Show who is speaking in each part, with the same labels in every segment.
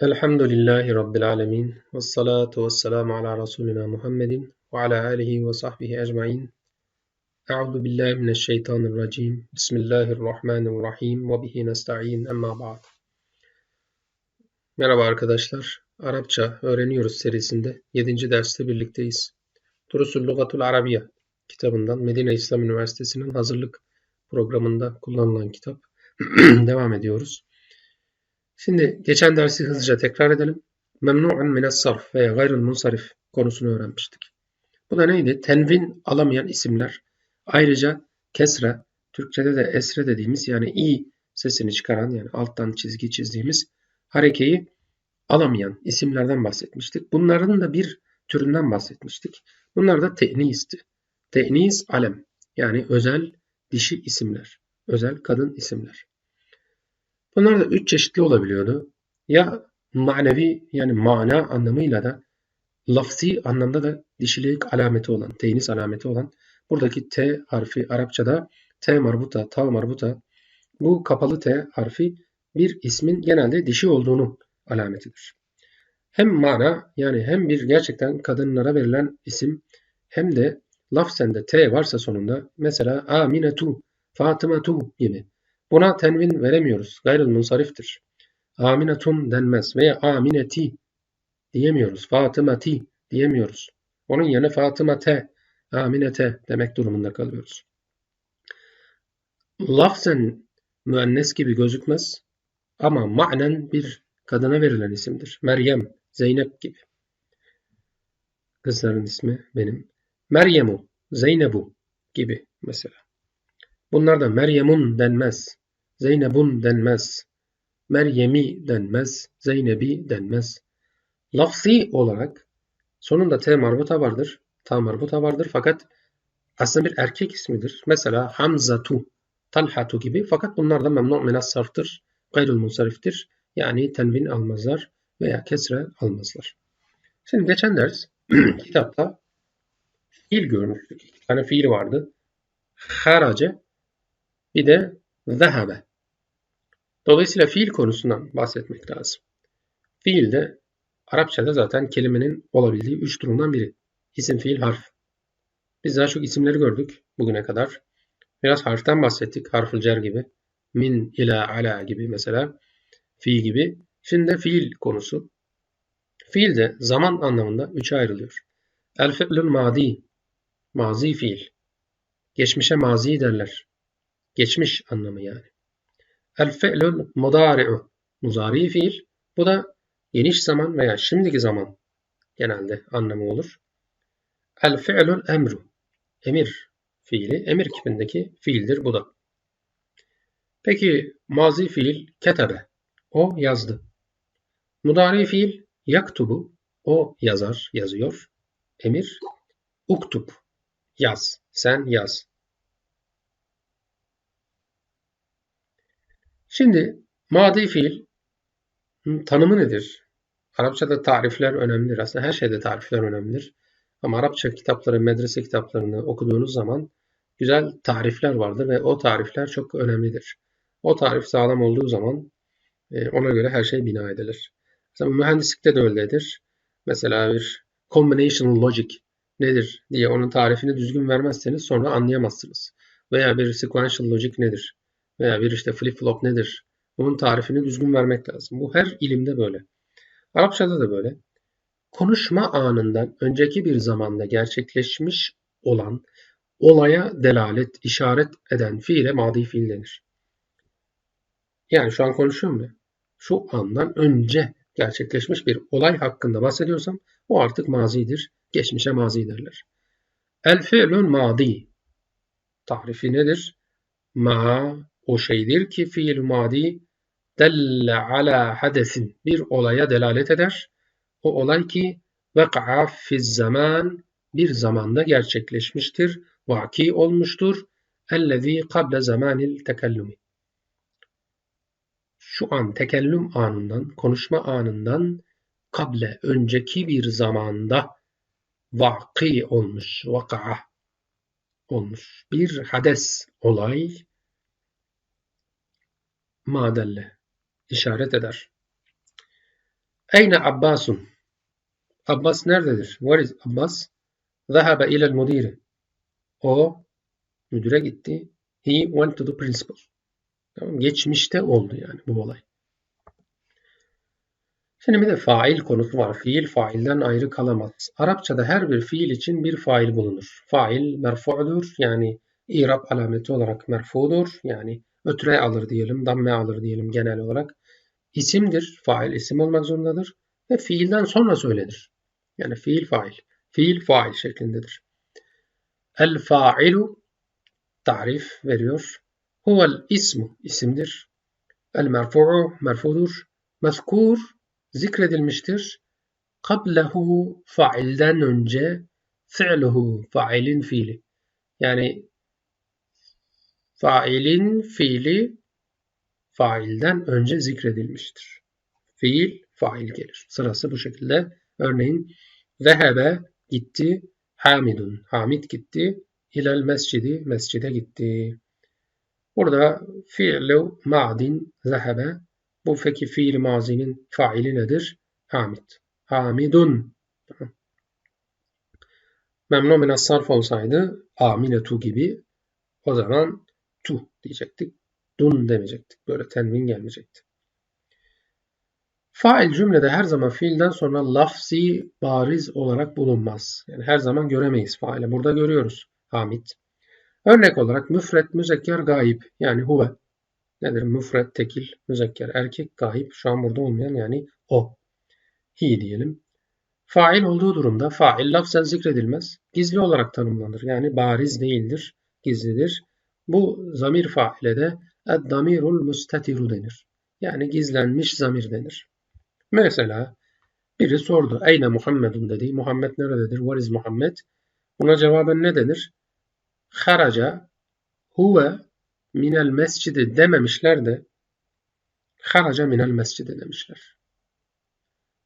Speaker 1: Elhamdülillahi Rabbil alemin. Ve salatu ve selamu ala Resulina Muhammedin ve ala alihi ve sahbihi ecmain. Euzu billahi mineşşeytanirracim. Bismillahirrahmanirrahim. Ve bihi nesta'in. Emma ba'd. Merhaba arkadaşlar. Arapça öğreniyoruz serisinde 7. derste birlikteyiz. Durusul Lugatul Arabiye kitabından Medine İslam Üniversitesi'nin hazırlık programında kullanılan kitap. Devam ediyoruz. Şimdi geçen dersi hızlıca tekrar edelim. Memnu'un mines sarf veya gayrıl munsarif konusunu öğrenmiştik. Bu da neydi? Tenvin alamayan isimler. Ayrıca kesre, Türkçede de esre dediğimiz yani i sesini çıkaran yani alttan çizgi çizdiğimiz harekeyi alamayan isimlerden bahsetmiştik. Bunların da bir türünden bahsetmiştik. Bunlar da te'nisti. Te'nis alem yani özel dişi isimler. Özel kadın isimler. Bunlar da üç çeşitli olabiliyordu. Ya manevi yani mana anlamıyla da lafzi anlamda da dişilik alameti olan, tenis alameti olan buradaki T harfi Arapçada T marbuta, ta marbuta bu kapalı T harfi bir ismin genelde dişi olduğunu alametidir. Hem mana yani hem bir gerçekten kadınlara verilen isim hem de lafzende T varsa sonunda mesela Aminetu, Fatımetu gibi Buna tenvin veremiyoruz. Gayrıl munsariftir. Aminetun denmez veya amineti diyemiyoruz. Fatımati diyemiyoruz. Onun yerine Fatımate, Aminete demek durumunda kalıyoruz. Lafzen müennes gibi gözükmez ama manen bir kadına verilen isimdir. Meryem, Zeynep gibi. Kızların ismi benim. Meryemu, Zeynebu gibi mesela. Bunlarda Meryem'un denmez. Zeyneb'un denmez. Meryem'i denmez. Zeynep'i denmez. Lafzi olarak sonunda T marbuta vardır. Ta marbuta vardır fakat aslında bir erkek ismidir. Mesela Hamzatu, Talhatu gibi fakat bunlar da memnu minas sarftır. Gayrul munsariftir. Yani tenvin almazlar veya kesre almazlar. Şimdi geçen ders kitapta fiil görmüştük. İki tane fiil vardı. Harace bir de zehebe. Dolayısıyla fiil konusundan bahsetmek lazım. Fiil de Arapçada zaten kelimenin olabildiği üç durumdan biri. İsim, fiil, harf. Biz daha çok isimleri gördük bugüne kadar. Biraz harften bahsettik. Harful cer gibi. Min, ila, ala gibi mesela. Fiil gibi. Şimdi de fiil konusu. Fiil de zaman anlamında üçe ayrılıyor. El fi'lül madi. Mazi fiil. Geçmişe mazi derler. Geçmiş anlamı yani. El fe'lül mudari'u. Muzari fiil. Bu da geniş zaman veya şimdiki zaman genelde anlamı olur. El fe'lül emru. Emir fiili. Emir kipindeki fiildir bu da. Peki mazi fiil ketebe. O yazdı. Mudari fiil yaktubu. O yazar, yazıyor. Emir uktub. Yaz. Sen yaz. Şimdi madi fiil tanımı nedir? Arapçada tarifler önemlidir. Aslında her şeyde tarifler önemlidir. Ama Arapça kitapları, medrese kitaplarını okuduğunuz zaman güzel tarifler vardır ve o tarifler çok önemlidir. O tarif sağlam olduğu zaman e, ona göre her şey bina edilir. Mesela mühendislikte de öyledir. Mesela bir combination logic nedir diye onun tarifini düzgün vermezseniz sonra anlayamazsınız. Veya bir sequential logic nedir? Veya bir işte flip flop nedir? Bunun tarifini düzgün vermek lazım. Bu her ilimde böyle. Arapçada da böyle. Konuşma anından önceki bir zamanda gerçekleşmiş olan olaya delalet, işaret eden fiile madi fiil denir. Yani şu an konuşuyorum ya. Şu andan önce gerçekleşmiş bir olay hakkında bahsediyorsam o artık mazidir. Geçmişe mazi derler. El fi'lun madi. Tarifi nedir? Ma o şeydir ki fiil madi delle ala hadesin bir olaya delalet eder. O olay ki veka'a fiz zaman bir zamanda gerçekleşmiştir, vaki olmuştur. Ellezî kable zamanil tekellumi. Şu an tekellüm anından, konuşma anından kable önceki bir zamanda vaki olmuş, vaka'a olmuş. Bir hades, olay madelle işaret eder. Eyne Abbasun? Abbas nerededir? Where is Abbas? Zahaba ilel mudiri. O müdüre gitti. He went to the principal. Tamam, geçmişte oldu yani bu olay. Şimdi bir de fail konusu var. Fiil failden ayrı kalamaz. Arapçada her bir fiil için bir fail bulunur. Fail merfu'dur yani irab alameti olarak merfudur. Yani ötre alır diyelim, damme alır diyelim genel olarak. İsimdir. Fail isim olmak zorundadır. Ve fiilden sonra söylenir. Yani fiil fail. Fiil fail şeklindedir. El failu tarif veriyor. Huvel ismu isimdir. El merfu'u merfudur. Mezkur zikredilmiştir. Kablehu failden önce fi'luhu failin fiili. Yani failin fiili failden önce zikredilmiştir. Fiil fail gelir. Sırası bu şekilde. Örneğin zehebe gitti, hamidun hamid gitti, ilel mescidi mescide gitti. Burada fi'lu ma'din zehebe bu peki fiil mazinin faili nedir? Hamid. Hamidun. Memnun min sarf olsaydı aminetu gibi o zaman tu diyecektik. Dun demeyecektik. Böyle tenvin gelmeyecekti. Fail cümlede her zaman fiilden sonra lafzi bariz olarak bulunmaz. Yani her zaman göremeyiz faile. Burada görüyoruz. Hamid. Örnek olarak müfret, müzekker, gayip yani huve. Nedir? Müfret, tekil, müzekker, erkek, gayip. Şu an burada olmayan yani o. Hi diyelim. Fail olduğu durumda fail lafzen zikredilmez. Gizli olarak tanımlanır. Yani bariz değildir, gizlidir. Bu zamir faile de ed-damirul mustatiru denir. Yani gizlenmiş zamir denir. Mesela biri sordu. Eyne Muhammedun dedi. Muhammed nerededir? Where is Muhammed? Buna cevaben ne denir? Haraca huve minel mescidi dememişler de haraca minel mescidi demişler.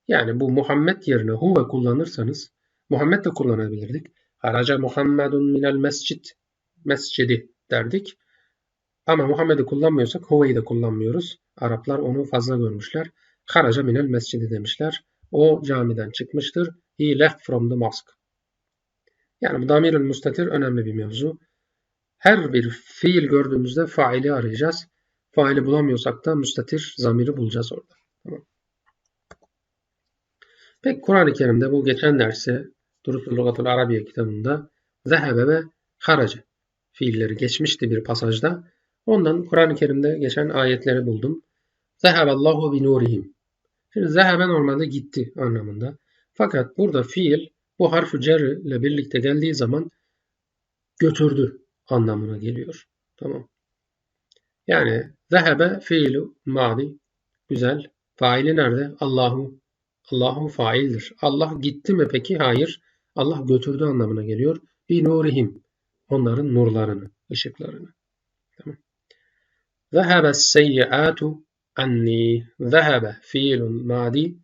Speaker 1: Yani bu Muhammed yerine huve kullanırsanız Muhammed de kullanabilirdik. Haraca Muhammedun minel mescid mescidi derdik. Ama Muhammed'i kullanmıyorsak huve'yi de kullanmıyoruz. Araplar onu fazla görmüşler. Haraca minel mescidi demişler. O camiden çıkmıştır. He left from the mosque. Yani bu damirül müstatir önemli bir mevzu. Her bir fiil gördüğümüzde faili arayacağız. Faili bulamıyorsak da müstatir zamiri bulacağız orada. Tamam. Peki Kur'an-ı Kerim'de bu geçen derse Durusul Lugatul Arabiye kitabında zehebe ve haraca fiilleri geçmişti bir pasajda. Ondan Kur'an-ı Kerim'de geçen ayetleri buldum. Zeheballahu bi nurihim. Şimdi zehebe normalde gitti anlamında. Fakat burada fiil bu harfu cer ile birlikte geldiği zaman götürdü anlamına geliyor. Tamam. Yani zehebe fiilu madi. Güzel. Faili nerede? Allahu. Allahu faildir. Allah gitti mi peki? Hayır. Allah götürdü anlamına geliyor. Bi nurihim Onların nurlarını, ışıklarını. Tamam. Zehebe seyyiatu anni. Zehebe fiilun madi.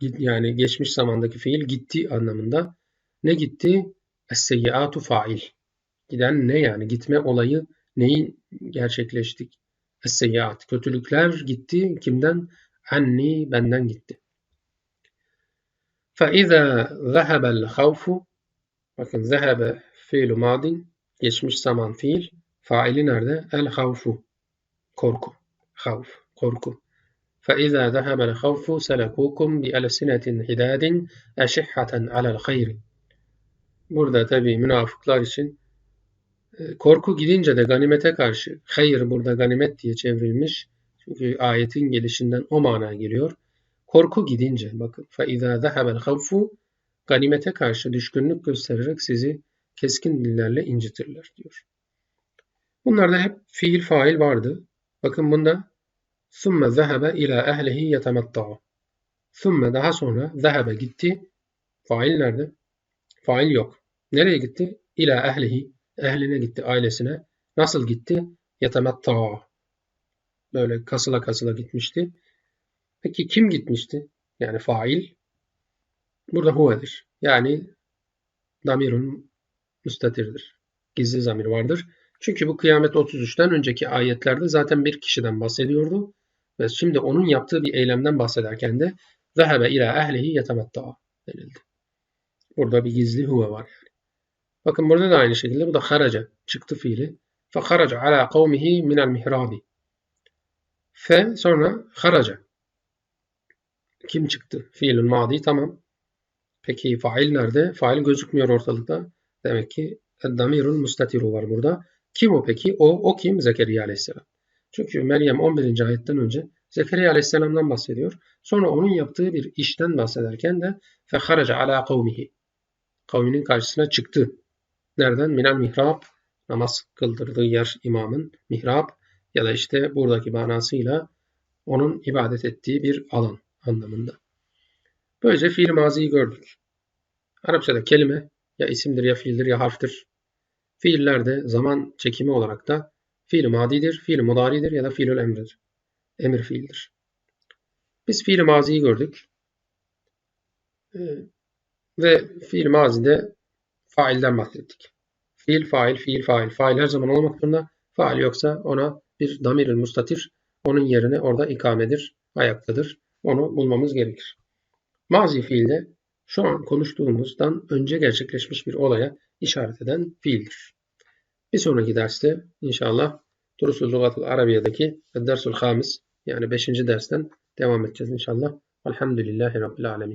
Speaker 1: Yani geçmiş zamandaki fiil gitti anlamında. Ne gitti? Es-seyyiatu fail. Giden ne yani? Gitme olayı neyin gerçekleştik? Es-seyyiat. Kötülükler gitti. Kimden? Anni benden gitti. فَاِذَا ذَهَبَ الْخَوْفُ Bakın zehebe fiilu madin. Geçmiş zaman fiil. Faili nerede? El havfu. Korku. Havf. Korku. فإذا ذهب الخوف سلكوكم بألسنة حداد أشحة على الخير. Burada tabi münafıklar için korku gidince de ganimete karşı hayır burada ganimet diye çevrilmiş. Çünkü ayetin gelişinden o mana geliyor. Korku gidince bakın فَاِذَا ذَهَبَ الْخَوْفُ ganimete karşı düşkünlük göstererek sizi keskin dillerle incitirler diyor. Bunlarda hep fiil fail vardı. Bakın bunda ثُمَّ ذَهَبَ إِلَى أَهْلِهِ يَتَمَتَّعُ ثُمَّ daha sonra ذَهَبَ gitti. Fail nerede? Fail yok. Nereye gitti? İlâ ehlihi. Ehline gitti, ailesine. Nasıl gitti? Yetemetta'a. Böyle kasıla kasıla gitmişti. Peki kim gitmişti? Yani fail. Burada huvedir. Yani damirun müstatirdir. Gizli zamir vardır. Çünkü bu kıyamet 33'ten önceki ayetlerde zaten bir kişiden bahsediyordu. Ve şimdi onun yaptığı bir eylemden bahsederken de Zehebe ila ehlihi yetematta'a denildi. Burada bir gizli huve var yani. Bakın burada da aynı şekilde bu da haraca çıktı fiili. Fe haraca ala kavmihi minel mihrabi. Fe sonra haraca. Kim çıktı? Fiilün madi tamam. Peki fail nerede? Fail gözükmüyor ortalıkta. Demek ki damirun mustatiru var burada. Kim o peki? O, o kim? Zekeriya aleyhisselam. Çünkü Meryem 11. ayetten önce Zekeriya aleyhisselamdan bahsediyor. Sonra onun yaptığı bir işten bahsederken de feharaca ala kavmihi. Kavminin karşısına çıktı. Nereden? Minel mihrab. Namaz kıldırdığı yer imamın mihrab ya da işte buradaki manasıyla onun ibadet ettiği bir alan anlamında. Böylece fiil maziyi gördük. Arapçada kelime ya isimdir ya fiildir ya harftir. Fiillerde zaman çekimi olarak da fiil madidir, fiil mudaridir ya da fiilül emridir. Emir fiildir. Biz fiil maziyi gördük. Ee, ve fiil mazide failden bahsettik. Fiil, fail, fiil, fail. Fail her zaman olmak zorunda. Fail yoksa ona bir damiril mustatir onun yerine orada ikamedir, ayaktadır. Onu bulmamız gerekir. Mazi fiilde şu an konuştuğumuzdan önce gerçekleşmiş bir olaya işaret eden fiildir. Bir sonraki derste inşallah Durusul Lugatul Arabiye'deki Dersul Hamis yani 5. dersten devam edeceğiz inşallah. Elhamdülillahi Rabbil Alemin.